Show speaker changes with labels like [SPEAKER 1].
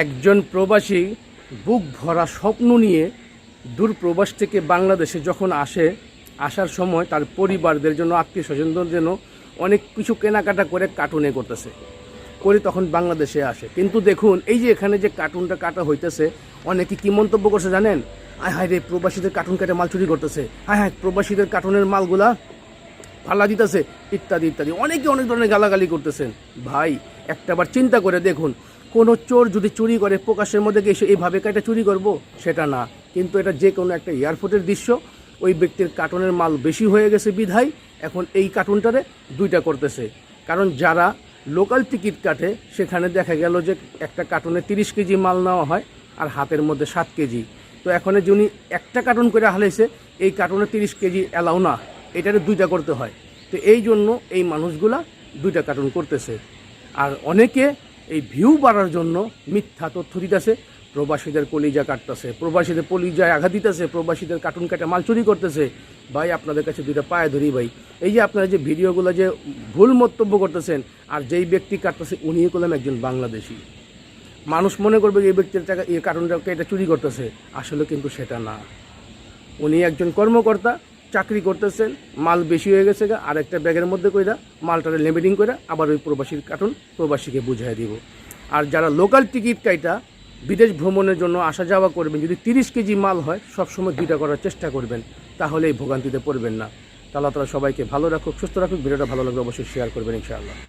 [SPEAKER 1] একজন প্রবাসী বুক ভরা স্বপ্ন নিয়ে দূর প্রবাস থেকে বাংলাদেশে যখন আসে, আসার সময় তার পরিবারদের জন্য, আত্মীয় স্বজনদের জন্য অনেক কিছু কেনাকাটা করে কার্টুনে করতেছে, করে তখন বাংলাদেশে আসে। কিন্তু দেখুন, এই যে এখানে যে কার্টুনটা কাটা হইতেছে, অনেকে কি মন্তব্য করছে জানেন? আয় হায় রে, প্রবাসীদের কার্টুন কেটে মাল চুরি করতেছে। হায় হায়, প্রবাসীদের কার্টুনের মালগুলা ফালা দিতেছে, ইত্যাদি ইত্যাদি। অনেকে অনেক ধরনের গালাগালি করতেছেন। ভাই, একটাবার চিন্তা করে দেখুন কোনো চোর যদি চুরি করে প্রকাশের মধ্যে গিয়ে এইভাবে কাটা চুরি করব? সেটা না। কিন্তু এটা যে কোনো একটা এয়ারপোর্টের দৃশ্য। ওই ব্যক্তির কার্টুনের মাল বেশি হয়ে গেছে বিধায় এখন এই কার্টুনটারে দুইটা করতেছে। কারণ যারা লোকাল টিকিট কাটে, সেখানে দেখা গেল যে একটা কার্টুনে তিরিশ কেজি মাল নেওয়া হয় আর হাতের মধ্যে সাত কেজি। তো এখন যিনি একটা কার্টুন করে হালাইছে এই কার্টুনে তিরিশ কেজি অ্যালাউ না। এটারে দুইটা করতে হয়। তো এই জন্য এই মানুষগুলা দুইটা কার্টুন করতেছে। আর অনেকে এই ভিউ বাড়ার জন্য মিথ্যা তথ্য দিতেছে, প্রবাসীদের কলিজা কাটতেছে, প্রবাসীদের কলিজায় আঘাত দিতেছে, প্রবাসীদের কার্টুন কাটে মাল চুরি করতেছে। ভাই, আপনাদের কাছে দুইটা পায়ে ধরি ভাই। এই যে আপনারা যে ভিডিওগুলো যে ভুল মন্তব্য করতেছেন, আর যেই ব্যক্তি কাটতেছে, উনিও করলাম একজন বাংলাদেশি। মানুষ মনে করবে যে এই ব্যক্তির টাকা এই কার্টুনটাকে এটা চুরি করতেছে। আসলে কিন্তু সেটা না। উনি একজন কর্মকর্তা চাকরি করতেছেন মাল বেশি হয়ে গেছে গা, আর একটা ব্যাগের মধ্যে কইরা মালটারে লেমিটিং করে আবার ওই প্রবাসীর কার্টুন প্রবাসীকে বুঝাই দিব। আর যারা লোকাল টিকিট কাইটা বিদেশ ভ্রমণের জন্য আসা যাওয়া করবেন যদি তিরিশ কেজি মাল হয় সবসময় দুইটা করার চেষ্টা করবেন তাহলে এই ভোগান্তিতে পড়বেন না। তাহলে তারা সবাইকে ভালো রাখুক সুস্থ রাখুক ভিডিওটা ভালো লাগবে অবশ্যই শেয়ার করবেন ইনশাআল্লাহ।